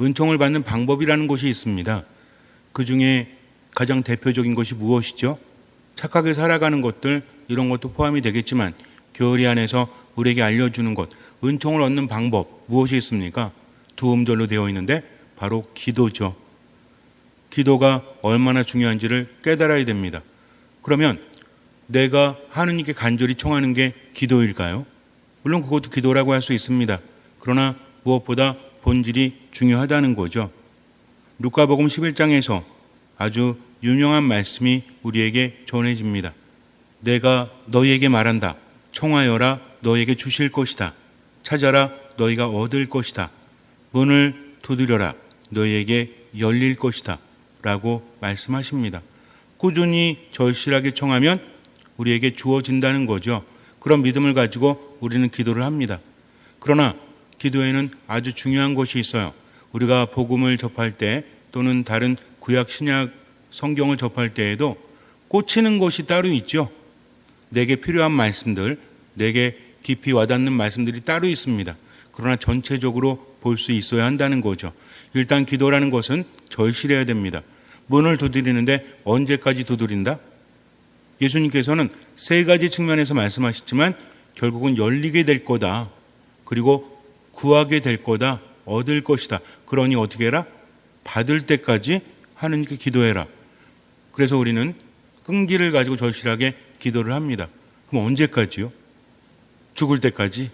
은총을 받는 방법이라는 것이 있습니다. 그 중에 가장 대표적인 것이 무엇이죠? 착하게 살아가는 것들 이런 것도 포함이 되겠지만 교리 안에서 우리에게 알려주는 것, 은총을 얻는 방법 무엇이 있습니까? 두 음절로 되어 있는데 바로 기도죠. 기도가 얼마나 중요한지를 깨달아야 됩니다. 그러면 내가 하느님께 간절히 청하는 게 기도일까요? 물론 그것도 기도라고 할 수 있습니다. 그러나 무엇보다 본질이 중요하다는 거죠. 루카복음 11장에서 아주 유명한 말씀이 우리에게 전해집니다. 내가 너희에게 말한다. 청하여라 너희에게 주실 것이다. 찾아라 너희가 얻을 것이다. 문을 두드려라 너희에게 열릴 것이다. 라고 말씀하십니다. 꾸준히 절실하게 청하면 우리에게 주어진다는 거죠. 그런 믿음을 가지고 우리는 기도를 합니다. 그러나 기도에는 아주 중요한 것이 있어요. 우리가 복음을 접할 때 또는 다른 구약 신약 성경을 접할 때에도 꽂히는 것이 따로 있죠. 내게 필요한 말씀들, 내게 깊이 와닿는 말씀들이 따로 있습니다. 그러나 전체적으로 볼 수 있어야 한다는 거죠. 일단 기도라는 것은 절실해야 됩니다. 문을 두드리는데 언제까지 두드린다? 예수님께서는 세 가지 측면에서 말씀하셨지만 결국은 열리게 될 거다. 그리고 구하게 될 거다. 얻을 것이다. 그러니 어떻게 해라? 받을 때까지 하느님께 기도해라. 그래서 우리는 끈기를 가지고 절실하게 기도를 합니다. 그럼 언제까지요? 죽을 때까지?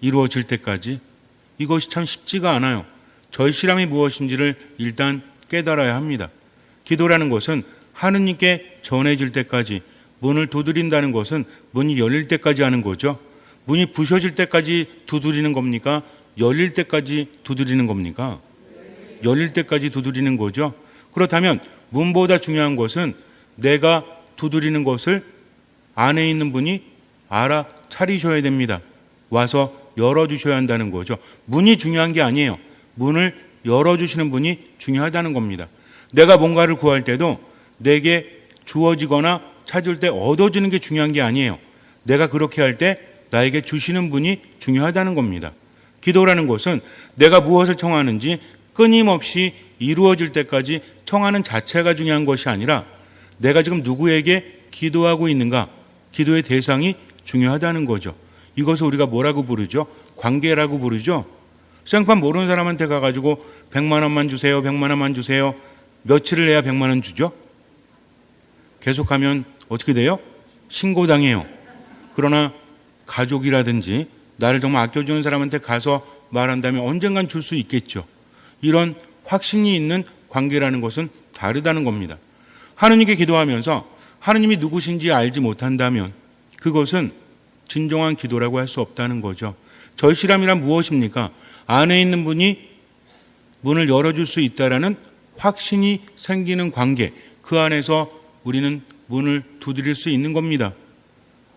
이루어질 때까지? 이것이 참 쉽지가 않아요. 절실함이 무엇인지를 일단 깨달아야 합니다. 기도라는 것은 하느님께 전해질 때까지 문을 두드린다는 것은 문이 열릴 때까지 하는 거죠. 문이 부셔질 때까지 두드리는 겁니까? 열릴 때까지 두드리는 겁니까? 열릴 때까지 두드리는 거죠. 그렇다면 문보다 중요한 것은 내가 두드리는 것을 안에 있는 분이 알아 차리셔야 됩니다. 와서 열어주셔야 한다는 거죠. 문이 중요한 게 아니에요. 문을 열어주시는 분이 중요하다는 겁니다. 내가 뭔가를 구할 때도 내게 주어지거나 찾을 때 얻어지는 게 중요한 게 아니에요. 내가 그렇게 할 때 나에게 주시는 분이 중요하다는 겁니다. 기도라는 것은 내가 무엇을 청하는지 끊임없이 이루어질 때까지 청하는 자체가 중요한 것이 아니라 내가 지금 누구에게 기도하고 있는가, 기도의 대상이 중요하다는 거죠. 이것을 우리가 뭐라고 부르죠? 관계라고 부르죠. 생판 모르는 사람한테 가가지고 100만 원만 주세요, 100만 원만 주세요. 며칠을 해야 100만 원 주죠? 계속하면 어떻게 돼요? 신고당해요. 그러나 가족이라든지 나를 정말 아껴주는 사람한테 가서 말한다면 언젠간 줄 수 있겠죠. 이런 확신이 있는 관계라는 것은 다르다는 겁니다. 하느님께 기도하면서 하느님이 누구신지 알지 못한다면 그것은 진정한 기도라고 할 수 없다는 거죠. 절실함이란 무엇입니까? 안에 있는 분이 문을 열어줄 수 있다라는 확신이 생기는 관계, 그 안에서 우리는 문을 두드릴 수 있는 겁니다.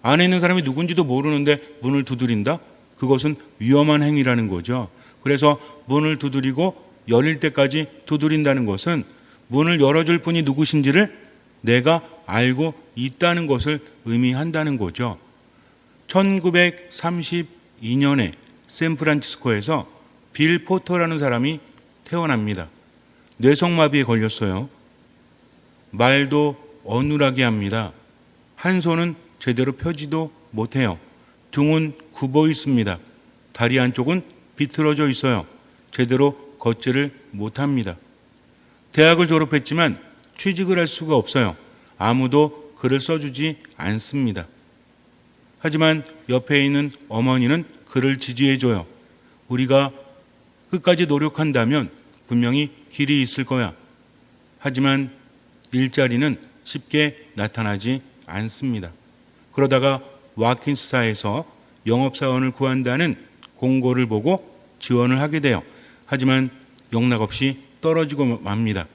안에 있는 사람이 누군지도 모르는데 문을 두드린다? 그것은 위험한 행위라는 거죠. 그래서 문을 두드리고 열릴 때까지 두드린다는 것은 문을 열어줄 분이 누구신지를 내가 알고 있다는 것을 의미한다는 거죠. 1932년에 샌프란시스코에서 빌 포터라는 사람이 태어납니다. 뇌성마비에 걸렸어요. 말도 어눌하게 합니다. 한 손은 제대로 펴지도 못해요. 등은 굽어 있습니다. 다리 한쪽은 비틀어져 있어요. 제대로 걷지를 못합니다. 대학을 졸업했지만 취직을 할 수가 없어요. 아무도 글을 써주지 않습니다. 하지만 옆에 있는 어머니는 그를 지지해줘요. 우리가 끝까지 노력한다면 분명히 길이 있을 거야. 하지만 일자리는 쉽게 나타나지 않습니다. 그러다가 와킨스사에서 영업사원을 구한다는 공고를 보고 지원을 하게 돼요. 하지만 영락 없이 떨어지고 맙니다.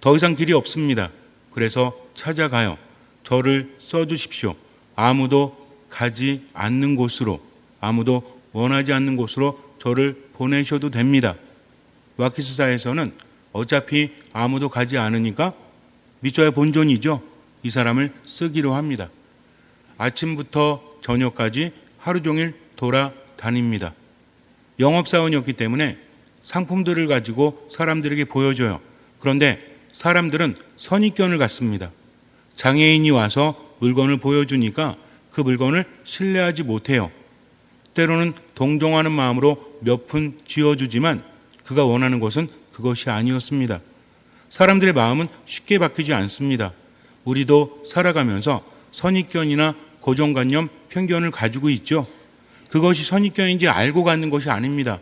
더 이상 길이 없습니다. 그래서 찾아가요. 저를 써주십시오. 아무도 가지 않는 곳으로, 아무도 원하지 않는 곳으로 저를 보내셔도 됩니다. 와키스사에서는 어차피 아무도 가지 않으니까 믿져야 본전이죠. 이 사람을 쓰기로 합니다. 아침부터 저녁까지 하루 종일 돌아다닙니다. 영업사원이었기 때문에 상품들을 가지고 사람들에게 보여줘요. 그런데 사람들은 선입견을 갖습니다. 장애인이 와서 물건을 보여주니까 그 물건을 신뢰하지 못해요. 때로는 동정하는 마음으로 몇 푼 쥐어주지만 그가 원하는 것은 그것이 아니었습니다. 사람들의 마음은 쉽게 바뀌지 않습니다. 우리도 살아가면서 선입견이나 고정관념, 편견을 가지고 있죠. 그것이 선입견인지 알고 갖는 것이 아닙니다.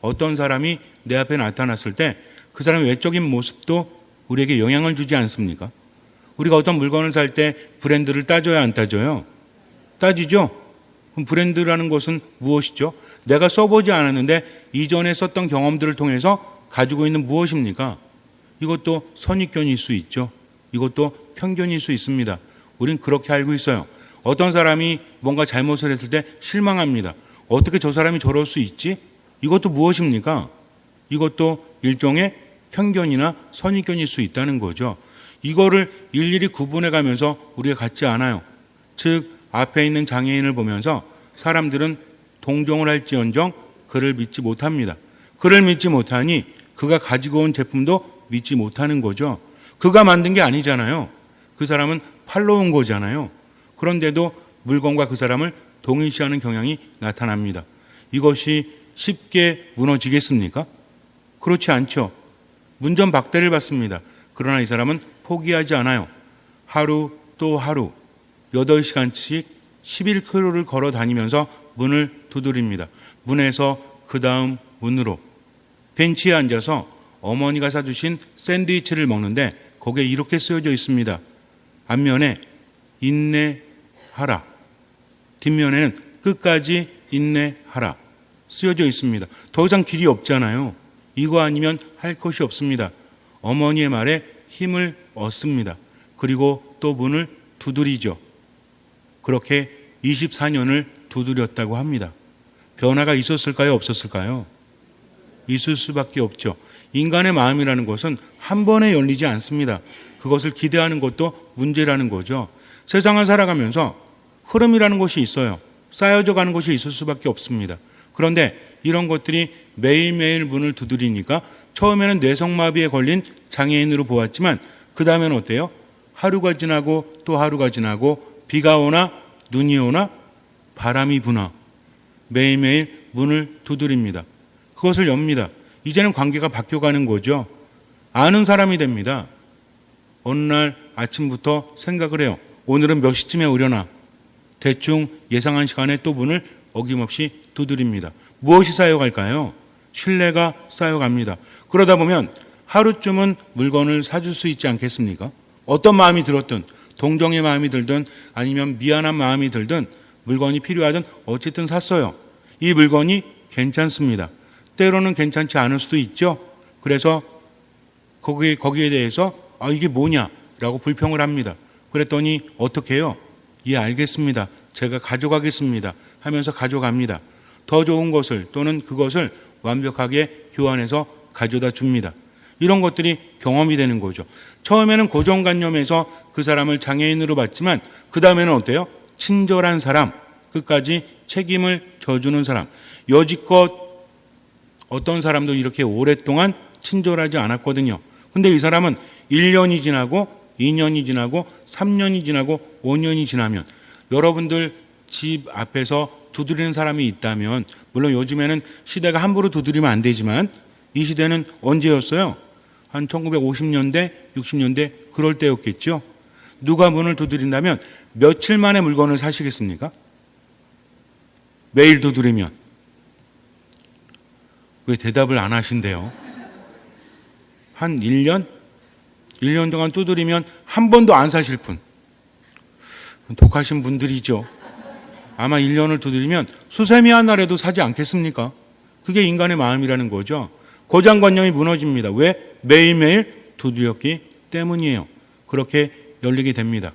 어떤 사람이 내 앞에 나타났을 때 그 사람의 외적인 모습도 우리에게 영향을 주지 않습니까? 우리가 어떤 물건을 살 때 브랜드를 따져야 안 따져요? 따지죠? 그럼 브랜드라는 것은 무엇이죠? 내가 써보지 않았는데 이전에 썼던 경험들을 통해서 가지고 있는 무엇입니까? 이것도 선입견일 수 있죠. 이것도 편견일 수 있습니다. 우린 그렇게 알고 있어요. 어떤 사람이 뭔가 잘못을 했을 때 실망합니다. 어떻게 저 사람이 저럴 수 있지? 이것도 무엇입니까? 이것도 일종의 편견이나 선입견일 수 있다는 거죠. 이거를 일일이 구분해 가면서 우리가 갖지 않아요. 즉, 앞에 있는 장애인을 보면서 사람들은 동정을 할지언정 그를 믿지 못합니다. 그를 믿지 못하니 그가 가지고 온 제품도 믿지 못하는 거죠. 그가 만든 게 아니잖아요. 그 사람은 팔러 온 거잖아요. 그런데도 물건과 그 사람을 동일시하는 경향이 나타납니다. 이것이 쉽게 무너지겠습니까? 그렇지 않죠. 문전박대를 받습니다. 그러나 이 사람은 포기하지 않아요. 하루 또 하루 8시간씩 11km를 걸어 다니면서 문을 두드립니다. 문에서 그 다음 문으로 벤치에 앉아서 어머니가 사주신 샌드위치를 먹는데 거기에 이렇게 쓰여져 있습니다. 앞면에 인내 하라. 뒷면에는 끝까지 인내하라. 쓰여져 있습니다. 더 이상 길이 없잖아요. 이거 아니면 할 것이 없습니다. 어머니의 말에 힘을 얻습니다. 그리고 또 문을 두드리죠. 그렇게 24년을 두드렸다고 합니다. 변화가 있었을까요? 없었을까요? 있을 수밖에 없죠. 인간의 마음이라는 것은 한 번에 열리지 않습니다. 그것을 기대하는 것도 문제라는 거죠. 세상을 살아가면서 흐름이라는 것이 있어요. 쌓여져 가는 것이 있을 수밖에 없습니다. 그런데 이런 것들이 매일매일 문을 두드리니까 처음에는 뇌성마비에 걸린 장애인으로 보았지만 그 다음에는 어때요? 하루가 지나고 또 하루가 지나고 비가 오나 눈이 오나 바람이 부나 매일매일 문을 두드립니다. 그것을 엽니다. 이제는 관계가 바뀌어가는 거죠. 아는 사람이 됩니다. 어느 날 아침부터 생각을 해요. 오늘은 몇 시쯤에 오려나? 대충 예상한 시간에 또 문을 어김없이 두드립니다. 무엇이 쌓여갈까요? 신뢰가 쌓여갑니다. 그러다 보면 하루쯤은 물건을 사줄 수 있지 않겠습니까? 어떤 마음이 들었든 동정의 마음이 들든 아니면 미안한 마음이 들든 물건이 필요하든 어쨌든 샀어요. 이 물건이 괜찮습니다. 때로는 괜찮지 않을 수도 있죠. 그래서 거기에, 거기에 대해서 아, 이게 뭐냐라고 불평을 합니다. 그랬더니 어떻게 해요? 예, 알겠습니다. 제가 가져가겠습니다. 하면서 가져갑니다. 더 좋은 것을 또는 그것을 완벽하게 교환해서 가져다 줍니다. 이런 것들이 경험이 되는 거죠. 처음에는 고정관념에서 그 사람을 장애인으로 봤지만 그 다음에는 어때요? 친절한 사람, 끝까지 책임을 져주는 사람. 여지껏 어떤 사람도 이렇게 오랫동안 친절하지 않았거든요. 근데 이 사람은 1년이 지나고 2년이 지나고 3년이 지나고 5년이 지나면 여러분들 집 앞에서 두드리는 사람이 있다면 물론 요즘에는 시대가 함부로 두드리면 안 되지만 이 시대는 언제였어요? 한 1950년대, 60년대 그럴 때였겠죠. 누가 문을 두드린다면 며칠 만에 물건을 사시겠습니까? 매일 두드리면 왜 대답을 안 하신대요? 한 1년? 1년 동안 두드리면 한 번도 안 사실 분. 독하신 분들이죠. 아마 1년을 두드리면 수세미 하나라도 사지 않겠습니까? 그게 인간의 마음이라는 거죠. 고장관념이 무너집니다. 왜? 매일매일 두드렸기 때문이에요. 그렇게 열리게 됩니다.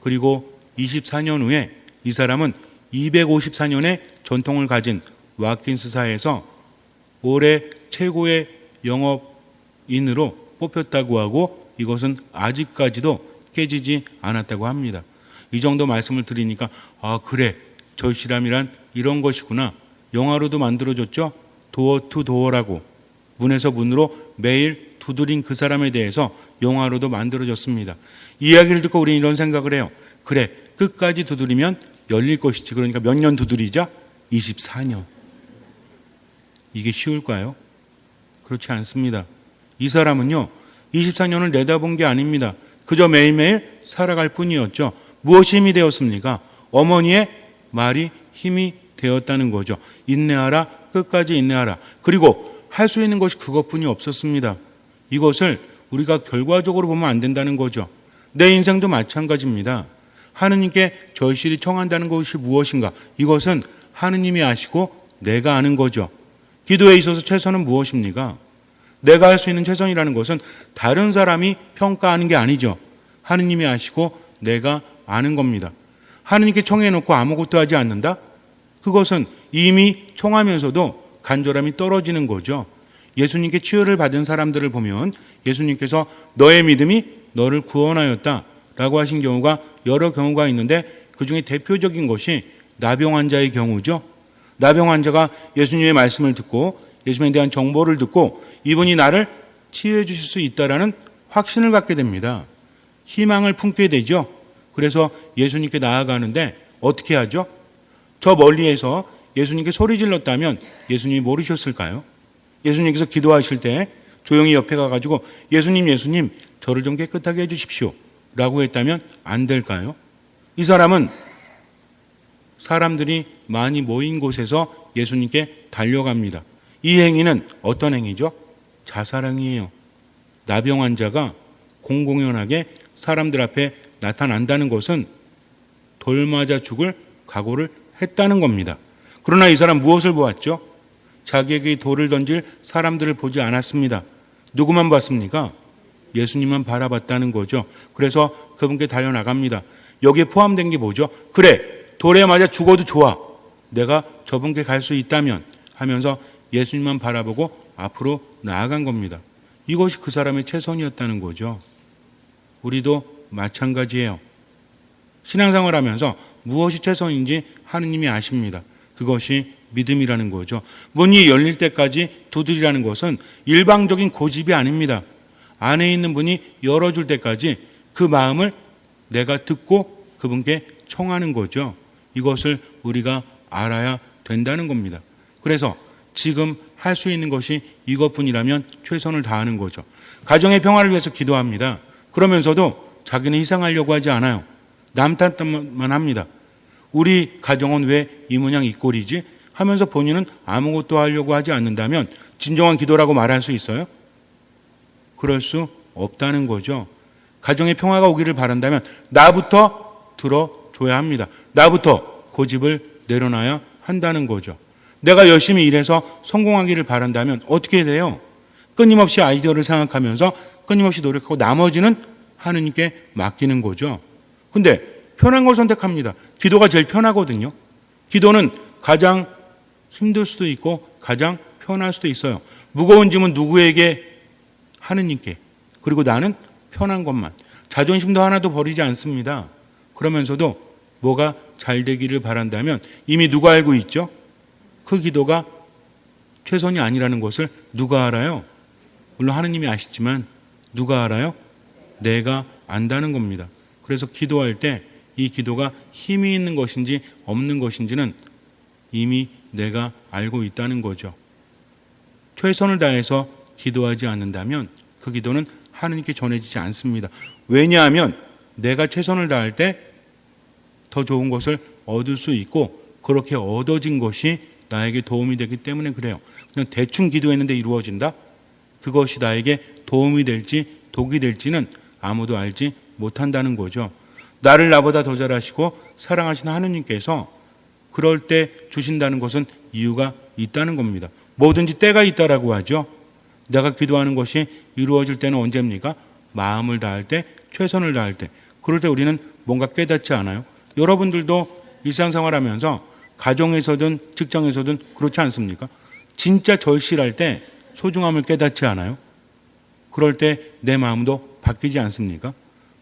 그리고 24년 후에 이 사람은 254년의 전통을 가진 와킨스사에서 올해 최고의 영업인으로 뽑혔다고 하고 이것은 아직까지도 깨지지 않았다고 합니다. 이 정도 말씀을 드리니까 아 그래 절실함이란 이런 것이구나 영화로도 만들어졌죠 도어 투 도어라고 문에서 문으로 매일 두드린 그 사람에 대해서 영화로도 만들어졌습니다. 이야기를 듣고 우리는 이런 생각을 해요. 그래, 끝까지 두드리면 열릴 것이지. 그러니까 몇 년 두드리자? 24년. 이게 쉬울까요? 그렇지 않습니다. 이 사람은요, 24년을 내다본 게 아닙니다. 그저 매일매일 살아갈 뿐이었죠. 무엇이 힘이 되었습니까? 어머니의 말이 힘이 되었다는 거죠. 인내하라, 끝까지 인내하라. 그리고 할 수 있는 것이 그것뿐이 없었습니다. 이것을 우리가 결과적으로 보면 안 된다는 거죠. 내 인생도 마찬가지입니다. 하느님께 절실히 청한다는 것이 무엇인가? 이것은 하느님이 아시고 내가 아는 거죠. 기도에 있어서 최선은 무엇입니까? 내가 할 수 있는 최선이라는 것은 다른 사람이 평가하는 게 아니죠. 하느님이 아시고 내가 아는 겁니다. 하느님께 청해놓고 아무것도 하지 않는다? 그것은 이미 청하면서도 간절함이 떨어지는 거죠. 예수님께 치유를 받은 사람들을 보면 예수님께서 너의 믿음이 너를 구원하였다 라고 하신 경우가 여러 경우가 있는데 그 중에 대표적인 것이 나병 환자의 경우죠. 나병 환자가 예수님의 말씀을 듣고 예수님에 대한 정보를 듣고 이분이 나를 치유해 주실 수 있다라는 확신을 갖게 됩니다. 희망을 품게 되죠. 그래서 예수님께 나아가는데 어떻게 하죠? 저 멀리에서 예수님께 소리 질렀다면 예수님이 모르셨을까요? 예수님께서 기도하실 때 조용히 옆에 가가지고 예수님, 예수님, 저를 좀 깨끗하게 해주십시오. 라고 했다면 안 될까요? 이 사람은 사람들이 많이 모인 곳에서 예수님께 달려갑니다. 이 행위는 어떤 행위죠? 자살행위예요. 나병 환자가 공공연하게 사람들 앞에 나타난다는 것은 돌 맞아 죽을 각오를 했다는 겁니다. 그러나 이 사람 무엇을 보았죠? 자기에게 돌을 던질 사람들을 보지 않았습니다. 누구만 봤습니까? 예수님만 바라봤다는 거죠. 그래서 그분께 달려나갑니다. 여기에 포함된 게 뭐죠? 그래, 돌에 맞아 죽어도 좋아. 내가 저분께 갈 수 있다면 하면서 예수님만 바라보고 앞으로 나아간 겁니다. 이것이 그 사람의 최선이었다는 거죠. 우리도 마찬가지예요. 신앙생활 하면서 무엇이 최선인지 하느님이 아십니다. 그것이 믿음이라는 거죠. 문이 열릴 때까지 두드리라는 것은 일방적인 고집이 아닙니다. 안에 있는 분이 열어줄 때까지 그 마음을 내가 듣고 그분께 청하는 거죠. 이것을 우리가 알아야 된다는 겁니다. 그래서 지금 할 수 있는 것이 이것뿐이라면 최선을 다하는 거죠. 가정의 평화를 위해서 기도합니다. 그러면서도 자기는 희생하려고 하지 않아요. 남 탓만 합니다. 우리 가정은 왜 이 모양 이 꼴이지? 하면서 본인은 아무것도 하려고 하지 않는다면 진정한 기도라고 말할 수 있어요? 그럴 수 없다는 거죠. 가정의 평화가 오기를 바란다면 나부터 들어줘야 합니다. 나부터 고집을 내려놔야 한다는 거죠. 내가 열심히 일해서 성공하기를 바란다면 어떻게 돼요? 끊임없이 아이디어를 생각하면서 끊임없이 노력하고 나머지는 하느님께 맡기는 거죠. 근데 편한 걸 선택합니다. 기도가 제일 편하거든요. 기도는 가장 힘들 수도 있고 가장 편할 수도 있어요. 무거운 짐은 누구에게? 하느님께. 그리고 나는 편한 것만. 자존심도 하나도 버리지 않습니다. 그러면서도 뭐가 잘 되기를 바란다면 이미 누가 알고 있죠? 그 기도가 최선이 아니라는 것을 누가 알아요? 물론 하느님이 아시지만 누가 알아요? 내가 안다는 겁니다. 그래서 기도할 때 이 기도가 힘이 있는 것인지 없는 것인지는 이미 내가 알고 있다는 거죠. 최선을 다해서 기도하지 않는다면 그 기도는 하느님께 전해지지 않습니다. 왜냐하면 내가 최선을 다할 때 더 좋은 것을 얻을 수 있고 그렇게 얻어진 것이 나에게 도움이 되기 때문에 그래요. 그냥 대충 기도했는데 이루어진다? 그것이 나에게 도움이 될지 독이 될지는 아무도 알지 못한다는 거죠. 나를 나보다 더 잘하시고 사랑하시는 하느님께서 그럴 때 주신다는 것은 이유가 있다는 겁니다. 뭐든지 때가 있다라고 하죠. 내가 기도하는 것이 이루어질 때는 언제입니까? 마음을 다할 때, 최선을 다할 때. 그럴 때 우리는 뭔가 깨닫지 않아요. 여러분들도 일상생활 하면서 가정에서든 직장에서든 그렇지 않습니까? 진짜 절실할 때 소중함을 깨닫지 않아요? 그럴 때 내 마음도 바뀌지 않습니까?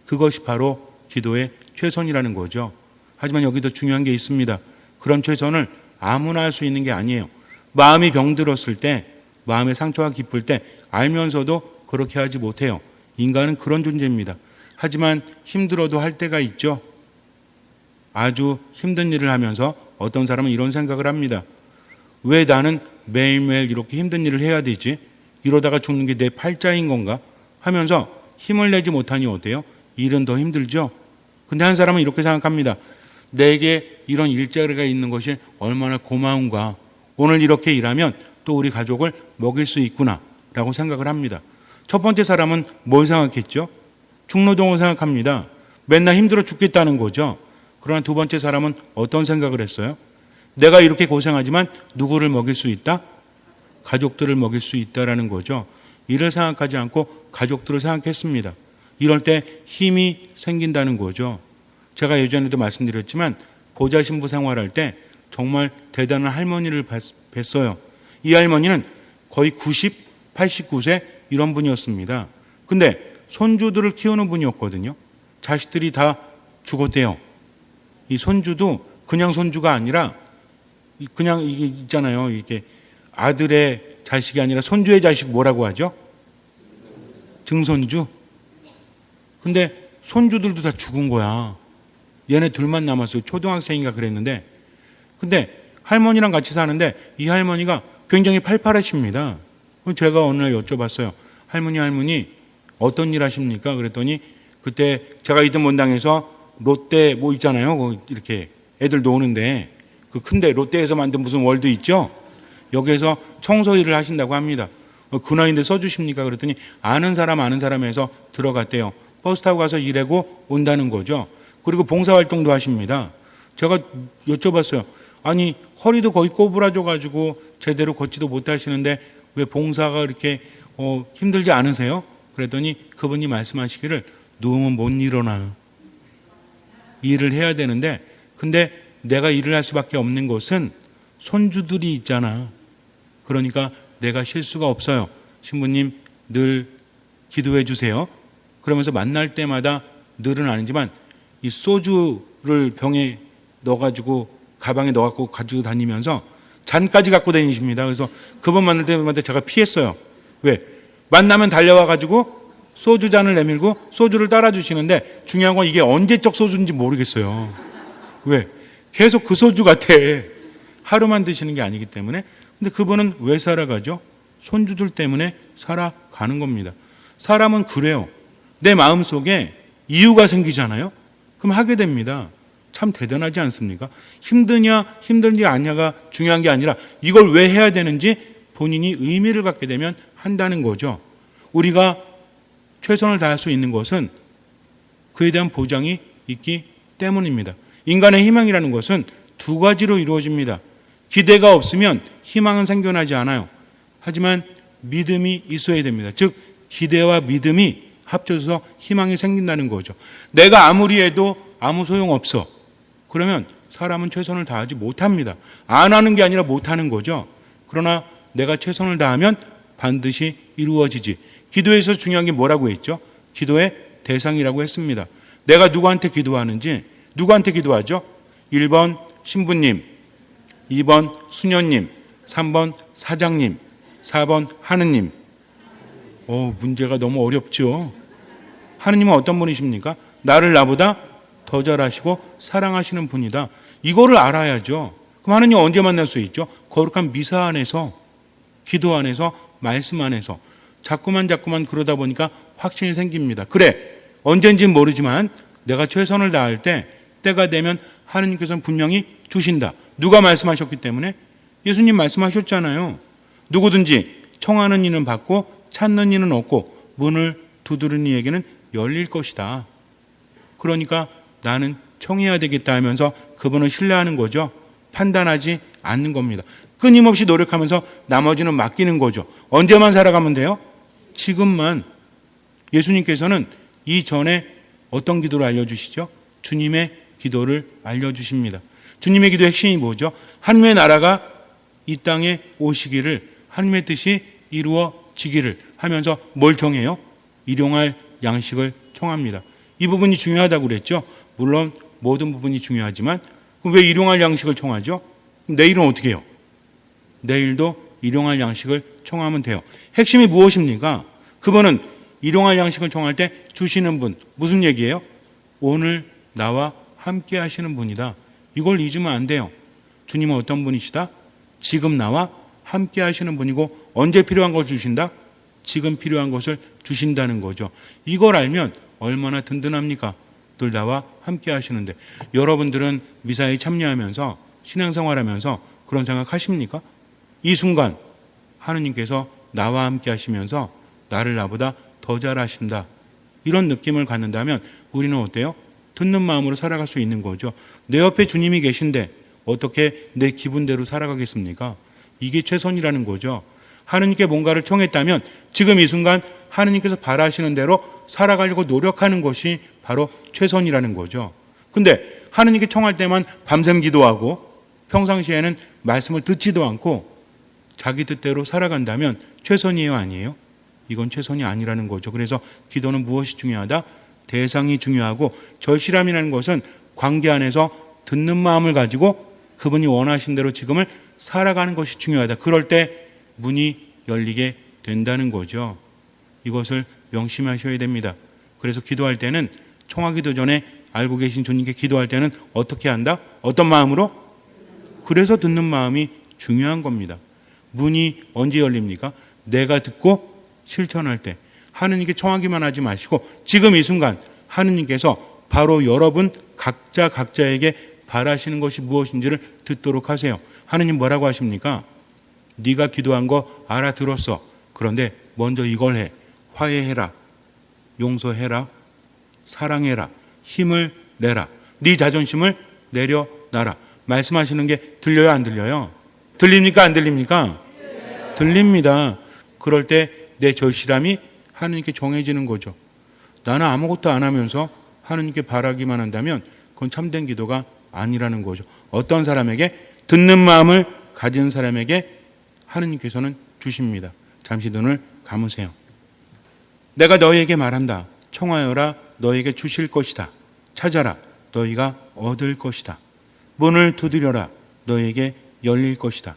그것이 바로 기도의 최선이라는 거죠. 하지만 여기도 중요한 게 있습니다. 그런 최선을 아무나 할 수 있는 게 아니에요. 마음이 병들었을 때 마음의 상처가 깊을 때 알면서도 그렇게 하지 못해요. 인간은 그런 존재입니다. 하지만 힘들어도 할 때가 있죠. 아주 힘든 일을 하면서 어떤 사람은 이런 생각을 합니다. 왜 나는 매일매일 이렇게 힘든 일을 해야 되지? 이러다가 죽는 게 내 팔자인 건가? 하면서 힘을 내지 못하니 어때요? 일은 더 힘들죠? 근데 한 사람은 이렇게 생각합니다. 내게 이런 일자리가 있는 것이 얼마나 고마운가. 오늘 이렇게 일하면 또 우리 가족을 먹일 수 있구나. 라고 생각을 합니다. 첫 번째 사람은 뭘 생각했죠? 중노동을 생각합니다. 맨날 힘들어 죽겠다는 거죠. 그러나 두 번째 사람은 어떤 생각을 했어요? 내가 이렇게 고생하지만 누구를 먹일 수 있다? 가족들을 먹일 수 있다라는 거죠. 이를 생각하지 않고 가족들을 생각했습니다. 이럴 때 힘이 생긴다는 거죠. 제가 예전에도 말씀드렸지만 보좌 신부 생활할 때 정말 대단한 할머니를 뵀- 뵀어요. 이 할머니는 거의 90, 89세 이런 분이었습니다. 근데 손주들을 키우는 분이었거든요. 자식들이 다 죽었대요. 이 손주도 그냥 손주가 아니라 이- 그냥 이게 있잖아요. 이게 아들의 자식이 아니라 손주의 자식 뭐라고 하죠? 증손주. 근데 손주들도 다 죽은 거야. 얘네 둘만 남았어요. 초등학생인가 그랬는데. 근데 할머니랑 같이 사는데 이 할머니가 굉장히 팔팔하십니다. 제가 어느 날 여쭤봤어요. 할머니, 할머니, 어떤 일 하십니까? 그랬더니 그때 제가 이든 본당에서 롯데 뭐 있잖아요. 그 이렇게 애들 노는데 그 큰데 롯데에서 만든 무슨 월드 있죠? 여기에서 청소 일을 하신다고 합니다. 어, 그 나이인데 써주십니까? 그랬더니 아는 사람 아는 사람에서 들어갔대요. 버스 타고 가서 일하고 온다는 거죠. 그리고 봉사활동도 하십니다. 제가 여쭤봤어요. 아니 허리도 거의 꼬부라져 가지고 제대로 걷지도 못하시는데 왜 봉사가 이렇게 어, 힘들지 않으세요? 그랬더니 그분이 말씀하시기를 누우면 못 일어나. 일을 해야 되는데 근데 내가 일을 할 수밖에 없는 것은 손주들이 있잖아. 그러니까 내가 실수가 없어요. 신부님 늘 기도해 주세요. 그러면서 만날 때마다 늘은 아니지만 이 소주를 병에 넣어가지고 가방에 넣어갖고 가지고 다니면서 잔까지 갖고 다니십니다. 그래서 그분 만날 때마다 제가 피했어요. 왜? 만나면 달려와가지고 소주 잔을 내밀고 소주를 따라주시는데 중요한 건 이게 언제적 소주인지 모르겠어요. 왜? 계속 그 소주 같아. 하루만 드시는 게 아니기 때문에. 근데 그분은 왜 살아가죠? 손주들 때문에 살아가는 겁니다. 사람은 그래요. 내 마음 속에 이유가 생기잖아요. 그럼 하게 됩니다. 참 대단하지 않습니까? 힘드냐, 힘든지 아냐가 중요한 게 아니라 이걸 왜 해야 되는지 본인이 의미를 갖게 되면 한다는 거죠. 우리가 최선을 다할 수 있는 것은 그에 대한 보장이 있기 때문입니다. 인간의 희망이라는 것은 두 가지로 이루어집니다. 기대가 없으면 희망은 생겨나지 않아요. 하지만 믿음이 있어야 됩니다. 즉, 기대와 믿음이 합쳐져서 희망이 생긴다는 거죠. 내가 아무리 해도 아무 소용 없어. 그러면 사람은 최선을 다하지 못합니다. 안 하는 게 아니라 못 하는 거죠. 그러나 내가 최선을 다하면 반드시 이루어지지. 기도에서 중요한 게 뭐라고 했죠? 기도의 대상이라고 했습니다. 내가 누구한테 기도하는지, 누구한테 기도하죠? 1번 신부님, 2번 수녀님, 3번 사장님, 4번 하느님. 오, 문제가 너무 어렵죠. 하느님은 어떤 분이십니까? 나를 나보다 더 잘하시고 사랑하시는 분이다. 이거를 알아야죠. 그럼 하느님 언제 만날 수 있죠? 거룩한 미사 안에서, 기도 안에서, 말씀 안에서. 자꾸만 자꾸만 그러다 보니까 확신이 생깁니다. 그래, 언젠지는 모르지만 내가 최선을 다할 때 때가 되면 하느님께서는 분명히 주신다. 누가 말씀하셨기 때문에 예수님 말씀하셨잖아요. 누구든지 청하는 이는 받고 찾는 이는 얻고 문을 두드리는 이에게는 열릴 것이다. 그러니까 나는 청해야 되겠다 하면서 그분을 신뢰하는 거죠. 판단하지 않는 겁니다. 끊임없이 노력하면서 나머지는 맡기는 거죠. 언제만 살아가면 돼요? 지금만. 예수님께서는 이전에 어떤 기도를 알려주시죠? 주님의 기도를 알려주십니다. 주님의 기도의 핵심이 뭐죠? 하나님의 나라가 이 땅에 오시기를 하나님의 뜻이 이루어지기를 하면서 뭘 청해요? 일용할 양식을 청합니다. 이 부분이 중요하다고 그랬죠. 물론 모든 부분이 중요하지만 그럼 왜 일용할 양식을 청하죠? 내일은 어떻게 해요? 내일도 일용할 양식을 청하면 돼요. 핵심이 무엇입니까? 그분은 일용할 양식을 청할 때 주시는 분 무슨 얘기예요? 오늘 나와 함께 하시는 분이다. 이걸 잊으면 안 돼요. 주님은 어떤 분이시다? 지금 나와 함께 하시는 분이고 언제 필요한 걸 주신다? 지금 필요한 것을 주신다는 거죠. 이걸 알면 얼마나 든든합니까? 늘 나와 함께 하시는데 여러분들은 미사에 참여하면서 신앙생활하면서 그런 생각 하십니까? 이 순간 하느님께서 나와 함께 하시면서 나를 나보다 더 잘하신다. 이런 느낌을 갖는다면 우리는 어때요? 듣는 마음으로 살아갈 수 있는 거죠. 내 옆에 주님이 계신데 어떻게 내 기분대로 살아가겠습니까? 이게 최선이라는 거죠. 하느님께 뭔가를 청했다면 지금 이 순간 하느님께서 바라시는 대로 살아가려고 노력하는 것이 바로 최선이라는 거죠. 근데 하느님께 청할 때만 밤샘 기도하고 평상시에는 말씀을 듣지도 않고 자기 뜻대로 살아간다면 최선이에요, 아니에요? 이건 최선이 아니라는 거죠. 그래서 기도는 무엇이 중요하다? 대상이 중요하고 절실함이라는 것은 관계 안에서 듣는 마음을 가지고 그분이 원하신 대로 지금을 살아가는 것이 중요하다. 그럴 때 문이 열리게 된다는 거죠. 이것을 명심하셔야 됩니다. 그래서 기도할 때는 청하기도 전에 알고 계신 주님께 기도할 때는 어떻게 한다? 어떤 마음으로? 그래서 듣는 마음이 중요한 겁니다. 문이 언제 열립니까? 내가 듣고 실천할 때 하느님께 청하기만 하지 마시고 지금 이 순간 하느님께서 바로 여러분 각자 각자에게 바라시는 것이 무엇인지를 듣도록 하세요. 하느님 뭐라고 하십니까? 네가 기도한 거 알아들었어. 그런데 먼저 이걸 해. 화해해라. 용서해라. 사랑해라. 힘을 내라. 네 자존심을 내려놔라. 말씀하시는 게 들려요, 안 들려요? 들립니까, 안 들립니까? 들립니다. 그럴 때 내 절실함이 하느님께 정해지는 거죠. 나는 아무것도 안 하면서 하느님께 바라기만 한다면 그건 참된 기도가 아니라는 거죠. 어떤 사람에게 듣는 마음을 가진 사람에게 하느님께서는 주십니다. 잠시 눈을 감으세요. 내가 너희에게 말한다. 청하여라 너에게 주실 것이다. 찾아라 너희가 얻을 것이다. 문을 두드려라 너에게 열릴 것이다.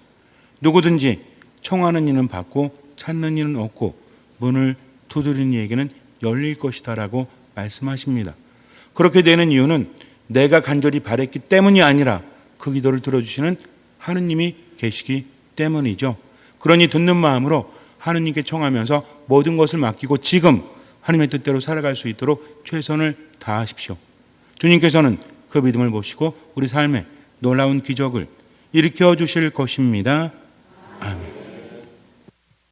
누구든지 청하는 이는 받고 찾는 이는 얻고 문을 두드리는 이에게는 열릴 것이다라고 말씀하십니다. 그렇게 되는 이유는 내가 간절히 바랬기 때문이 아니라 그 기도를 들어주시는 하느님이 계시기 때문이죠. 그러니 듣는 마음으로 하느님께 청하면서 모든 것을 맡기고 지금 하나님의 뜻대로 살아갈 수 있도록 최선을 다하십시오. 주님께서는 그 믿음을 보시고 우리 삶에 놀라운 기적을 일으켜 주실 것입니다. 아멘.